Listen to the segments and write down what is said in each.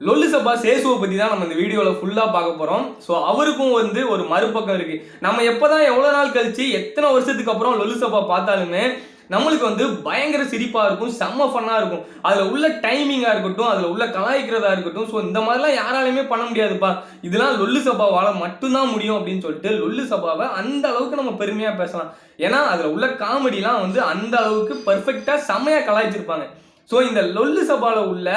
லொல்லு சபா சேசுவை பற்றி தான் நம்ம இந்த வீடியோவில் ஃபுல்லாக பார்க்க போகிறோம் ஸோ அவருக்கும் வந்து ஒரு மறுபக்கம் இருக்குது நம்ம எப்போ தான் எவ்வளோ நாள் கழிச்சு எத்தனை வருஷத்துக்கு அப்புறம் லொல்லு சபா பார்த்தாலுமே நம்மளுக்கு வந்து பயங்கர சிரிப்பாக இருக்கும் செம்ம ஃபன்னாக இருக்கும். அதில் உள்ள டைமிங்காக இருக்கட்டும் அதில் உள்ள கலாய்க்கிறதா இருக்கட்டும் ஸோ இந்த மாதிரிலாம் யாராலையுமே பண்ண முடியாதுப்பா. இதெல்லாம் லொல்லு சபாவால் மட்டும்தான் முடியும் அப்படின்னு சொல்லிட்டு லொல்லு சபாவை அந்த அளவுக்கு நம்ம பெருமையாக பேசலாம். ஏன்னா அதில் உள்ள காமெடிலாம் வந்து அந்த அளவுக்கு பர்ஃபெக்டாக செம்மையாக கலாய்ச்சிருப்பாங்க. ஸோ இந்த லொல்லு சபாவில் உள்ள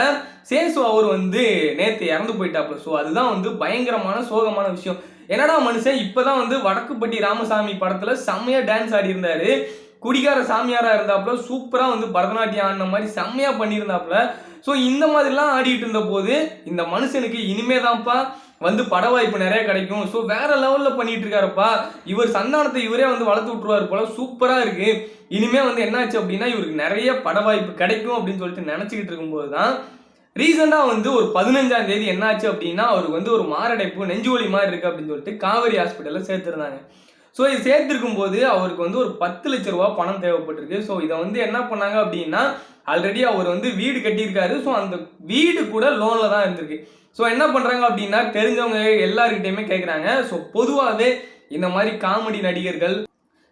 சேசு அவர் வந்து நேற்று இறந்து போயிட்டாப்புல. ஸோ அதுதான் வந்து பயங்கரமான சோகமான விஷயம். என்னடா மனுஷன் இப்போதான் வந்து வடக்குப்பட்டி ராமசாமி படத்தில் செம்மையா டான்ஸ் ஆடி இருந்தாரு. குடிகார சாமியாராக இருந்தாப்புல சூப்பராக வந்து பரதநாட்டியம் ஆடின மாதிரி செம்மையாக பண்ணியிருந்தாப்புல. ஸோ இந்த மாதிரிலாம் ஆடிட்டு இருந்த போது இந்த மனுஷனுக்கு இனிமே தான்ப்பா வந்து பட வாய்ப்பு நிறைய கிடைக்கும். ஸோ வேற லெவலில் பண்ணிட்டு இருக்காருப்பா. இவர் சந்தானத்தை இவரே வந்து வளர்த்து விட்டுருவார் போல. சூப்பராக இருக்கு. இனிமே வந்து என்னாச்சு அப்படின்னா இவருக்கு நிறைய பட வாய்ப்பு கிடைக்கும் அப்படின்னு சொல்லிட்டு நினச்சிக்கிட்டு இருக்கும்போது தான் ரீசெண்டாக வந்து ஒரு பதினஞ்சாம் தேதி என்னாச்சு அப்படின்னா அவருக்கு வந்து ஒரு மாரடைப்பு நெஞ்சு வலி மாதிரி இருக்குது அப்படின்னு சொல்லிட்டு காவேரி ஹாஸ்பிட்டலில் சேர்த்துருந்தாங்க. ஸோ இது சேர்த்துருக்கும் போது அவருக்கு வந்து ஒரு பத்து லட்ச ரூபா பணம் தேவைப்பட்டிருக்கு. ஸோ இதை வந்து என்ன பண்ணாங்க அப்படின்னா ஆல்ரெடி அவர் வந்து வீடு கட்டியிருக்காரு. ஸோ அந்த வீடு கூட லோனில் தான் இருந்திருக்கு. ஸோ என்ன பண்ணுறாங்க அப்படின்னா தெரிஞ்சவங்க எல்லாருக்கிட்டையுமே கேட்குறாங்க ஸோ பொதுவாகவே இந்த மாதிரி காமெடி நடிகர்கள்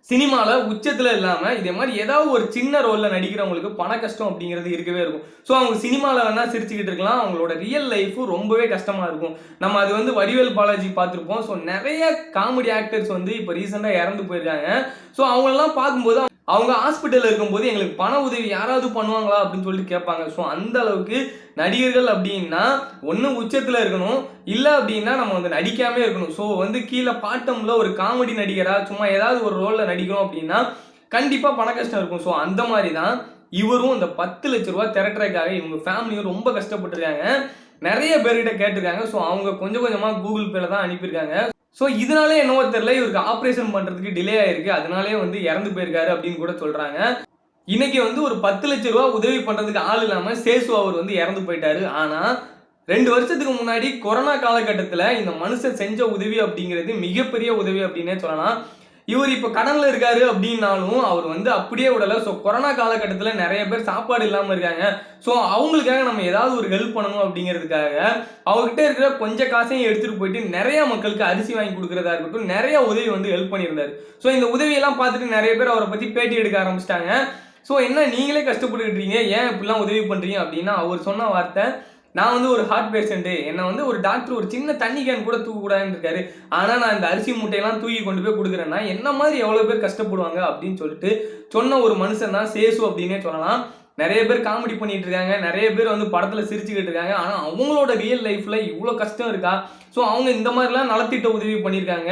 சினிமாவில் உச்சத்தில் இல்லாமல் இதே மாதிரி ஏதாவது ஒரு சின்ன ரோலில் நடிக்கிறவங்களுக்கு பண கஷ்டம் அப்படிங்கிறது இருக்கவே இருக்கும். ஸோ அவங்க சினிமாவில் வேணால் சிரிச்சுக்கிட்டு இருக்கலாம். அவங்களோட ரியல் லைஃபும் ரொம்பவே கஷ்டமாக இருக்கும். நம்ம அது வந்து வடிவேல் பாலாஜி பார்த்துருப்போம். ஸோ நிறைய காமெடி ஆக்டர்ஸ் வந்து இப்போ ரீசெண்டாக இறந்து போயிருக்காங்க. ஸோ அவங்களெல்லாம் பார்க்கும்போது அவங்க ஹாஸ்பிட்டலில் இருக்கும்போது எங்களுக்கு பண உதவி யாராவது பண்ணுவாங்களா அப்படின்னு சொல்லிட்டு கேட்பாங்க. ஸோ அந்த அளவுக்கு நடிகர்கள் அப்படின்னா ஒன்று உச்சத்தில் இருக்கணும் இல்லை அப்படின்னா நம்ம வந்து நடிக்காமே இருக்கணும். ஸோ வந்து கீழே பாட்டமில் ஒரு காமெடி நடிகராக சும்மா ஏதாவது ஒரு ரோலில் நடிக்கிறோம் அப்படின்னா கண்டிப்பாக பண கஷ்டம் இருக்கும். ஸோ அந்த மாதிரி தான் இவரும் இந்த பத்து லட்ச ரூபா திரட்டுறதுக்காக இவங்க ஃபேமிலியும் ரொம்ப கஷ்டப்பட்டிருக்காங்க. நிறைய பேர்கிட்ட கேட்டிருக்காங்க. ஸோ அவங்க கொஞ்சம் கொஞ்சமாக கூகுள் பேல தான் அனுப்பியிருக்காங்க. ஸோ இதனாலே என்னவோ தெரியல. இவருக்கு ஆப்ரேஷன் பண்ணுறதுக்கு டிலே ஆயிருக்கு. அதனாலே வந்து இறந்து போயிருக்காரு அப்படின்னு கூட சொல்கிறாங்க இன்னைக்கு வந்து ஒரு பத்து லட்ச ரூபா உதவி பண்ணுறதுக்கு ஆள் இல்லாமல் சேசு அவர் வந்து இறந்து போயிட்டாரு. ஆனால் ரெண்டு வருஷத்துக்கு முன்னாடி கொரோனா காலகட்டத்தில் இந்த மனுஷன் செஞ்ச உதவி அப்படிங்கிறது மிகப்பெரிய உதவி அப்படின்னே சொல்லலாம். இவர் இப்போ கடனில் இருக்காரு அப்படின்னாலும் அவர் வந்து அப்படியே விடலை. ஸோ கொரோனா காலகட்டத்தில் நிறைய பேர் சாப்பாடு இல்லாமல் இருக்காங்க. ஸோ அவங்களுக்காக நம்ம ஏதாவது ஒரு ஹெல்ப் பண்ணணும் அப்படிங்கிறதுக்காக அவர்கிட்ட இருக்கிற கொஞ்சம் காசையும் எடுத்துகிட்டு போயிட்டு நிறைய மக்களுக்கு அரிசி வாங்கி கொடுக்குறதா இருக்கட்டும் நிறைய உதவி வந்து ஹெல்ப் பண்ணியிருந்தார். ஸோ இந்த உதவியெல்லாம் பார்த்துட்டு நிறைய பேர் அவரை பற்றி பேட்டி எடுக்க ஆரம்பிச்சிட்டாங்க. ஸோ என்ன நீங்களே கஷ்டப்பட்டுக்கிட்டீங்க ஏன் இப்படிலாம் உதவி பண்ணுறீங்க அப்படின்னா அவர் சொன்ன வார்த்தை நான் வந்து ஒரு ஹார்ட் பேஷண்ட்டு என்னை வந்து ஒரு டாக்டர் ஒரு சின்ன தண்ணி கேன் கூட தூக்கக்கூடாதுன்னு இருக்காரு. ஆனால் நான் இந்த அரிசி மூட்டையெல்லாம் தூக்கி கொண்டு போய் கொடுக்குறேன்னா என்ன மாதிரி எவ்வளோ பேர் கஷ்டப்படுவாங்க அப்படின்னு சொல்லிட்டு சொன்ன ஒரு மனுஷன் தான் சேசு அப்படின்னே சொல்லலாம். நிறைய பேர் காமெடி பண்ணிட்டு இருக்காங்க. நிறைய பேர் வந்து படத்தில் சிரிச்சுக்கிட்டு இருக்காங்க. ஆனால் அவங்களோட ரியல் லைஃப்பில் இவ்வளோ கஷ்டம் இருக்கா? ஸோ அவங்க இந்த மாதிரிலாம் நலத்திட்ட உதவி பண்ணியிருக்காங்க.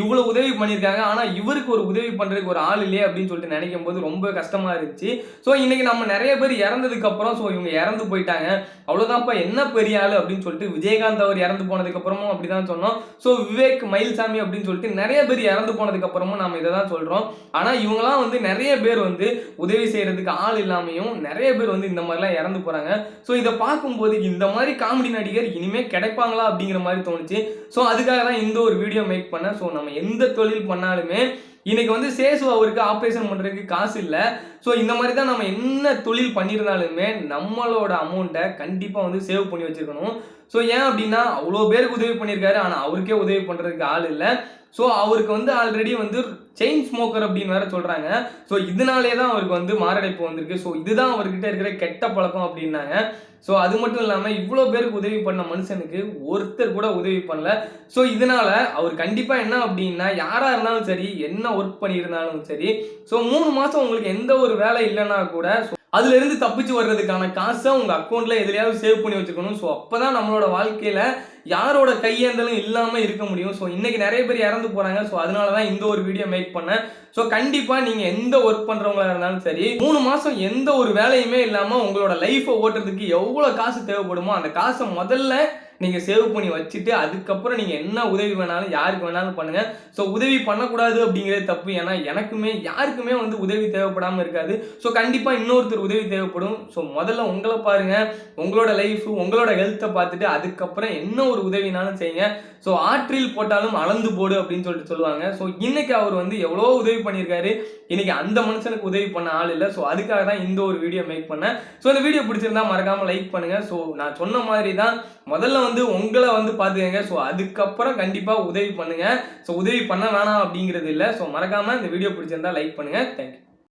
இவ்வளோ உதவி பண்ணியிருக்காங்க ஆனால் இவருக்கு ஒரு உதவி பண்ணுறதுக்கு ஒரு ஆள் இல்லையே அப்படின்னு சொல்லிட்டு நினைக்கும் போது ரொம்ப கஷ்டமாக இருந்துச்சு. ஸோ இன்றைக்கி நம்ம நிறைய பேர் இறந்ததுக்கு அப்புறம் ஸோ இவங்க இறந்து போயிட்டாங்க. அவ்வளோதான்ப்பா என்ன பெரிய ஆள் அப்படின்னு சொல்லிட்டு விஜயகாந்த் அவர் இறந்து போனதுக்கப்புறமும் அப்படி தான் சொன்னோம். ஸோ விவேக் மயில்சாமி அப்படின்னு சொல்லிட்டு நிறைய பேர் இறந்து போனதுக்கப்புறமும் நம்ம இதை தான் சொல்கிறோம் ஆனால் இவங்கெல்லாம் வந்து நிறைய பேர் வந்து உதவி செய்கிறதுக்கு ஆள் இல்லாமையும் நிறைய பேர் வந்து இந்த மாதிரிலாம் இறந்து போகிறாங்க ஸோ இதை பார்க்கும்போது இந்த மாதிரி காமெடி நடிகர் இனிமேல் கிடைப்பாங்களா அப்படிங்கிற மாதிரி தோணுச்சு. ஸோ அதுக்காக தான் இந்த ஒரு வீடியோ மேக் பண்ணேன். ஸோ நம்ம எந்த தொழில் பண்ணாலுமே இன்னைக்கு வந்து சேசு அவருக்கு ஆப்ரேஷன் பண்ணுறதுக்கு காசு இல்லை. ஸோ இந்த மாதிரி தான் நம்ம என்ன தொழில் பண்ணியிருந்தாலுமே நம்மளோட அமௌண்ட்டை கண்டிப்பாக வந்து சேவ் பண்ணி வச்சுருக்கணும். ஸோ ஏன் அப்படின்னா அவ்வளோ பேருக்கு உதவி பண்ணியிருக்காரு ஆனால் அவருக்கே உதவி பண்ணுறதுக்கு ஆள் இல்லை. ஸோ அவருக்கு வந்து ஆல்ரெடி வந்து செயின் ஸ்மோக்கர் அப்படின்னு வேற சொல்கிறாங்க ஸோ இதனாலே தான் அவருக்கு வந்து மாரடைப்பு வந்திருக்கு. ஸோ இதுதான் அவர்கிட்ட இருக்கிற கெட்ட பழக்கம் அப்படின்னாங்க. ஸோ அது மட்டும் இல்லாமல் இவ்வளோ பேருக்கு உதவி பண்ண மனுஷனுக்கு ஒருத்தர் கூட உதவி பண்ணல. ஸோ இதனால அவர் கண்டிப்பாக என்ன அப்படின்னா யாராக இருந்தாலும் சரி என்ன ஒர்க் பண்ணியிருந்தாலும் சரி ஸோ மூணு மாதம் உங்களுக்கு எந்த ஒரு வேலை இல்லைன்னா கூட அதுலேருந்து தப்பிச்சு வர்றதுக்கான காசை உங்கள் அக்கௌண்ட்டில் எதுலையாவது சேவ் பண்ணி வச்சுக்கணும் ஸோ அப்போ தான் நம்மளோட வாழ்க்கையில் யாரோட கையேந்தலும் இல்லாமல் இருக்க முடியும். ஸோ இன்றைக்கி நிறைய பேர் இறந்து போகிறாங்க ஸோ அதனால தான் இந்த ஒரு வீடியோ மேக் பண்ணேன். ஸோ கண்டிப்பாக நீங்கள் எந்த ஒர்க் பண்ணுறவங்களா இருந்தாலும் சரி மூணு மாதம் எந்த ஒரு வேலையுமே இல்லாமல் உங்களோட லைஃப்பை ஓட்டுறதுக்கு எவ்வளோ காசு தேவைப்படுமோ அந்த காசை முதல்ல நீங்கள் சேவ் பண்ணி வச்சுட்டு அதுக்கப்புறம் நீங்கள் என்ன உதவி வேணாலும் யாருக்கு வேணாலும் பண்ணுங்கள் ஸோ உதவி பண்ணக்கூடாது அப்படிங்கிறது தப்பு. ஏன்னா எனக்குமே யாருக்குமே வந்து உதவி தேவைப்படாமல் இருக்காது. ஸோ கண்டிப்பாக இன்னொருத்தர் உதவி தேவைப்படும். ஸோ முதல்ல உங்களை பாருங்கள் உங்களோட லைஃப் உங்களோட ஹெல்த்தை பார்த்துட்டு அதுக்கப்புறம் என்ன ஒரு உதவினாலும் செய்யுங்க. ஸோ ஆற்றில் போட்டாலும் அளந்து போடு அப்படின்னு சொல்லிட்டு சொல்லுவாங்க. ஸோ இன்னைக்கு அவர் வந்து எவ்வளோ உதவி பண்ணியிருக்காரு. இன்னைக்கு அந்த மனுஷனுக்கு உதவி பண்ண ஆள் இல்லை. ஸோ அதுக்காக தான் இந்த ஒரு வீடியோ மேக் பண்ணேன். ஸோ இந்த வீடியோ பிடிச்சிருந்தா மறக்காமல் லைக் பண்ணுங்கள் ஸோ நான் சொன்ன மாதிரி தான் முதல்ல வந்து உங்களை வந்து பார்த்துக்கங்க. ஸோ அதுக்கப்புறம் கண்டிப்பாக உதவி பண்ணுங்க. ஸோ உதவி பண்ண வேணாம் அப்படிங்கிறது இல்லை. ஸோ மறக்காமல் இந்த வீடியோ பிடிச்சிருந்தா லைக் பண்ணுங்க. தேங்க்யூ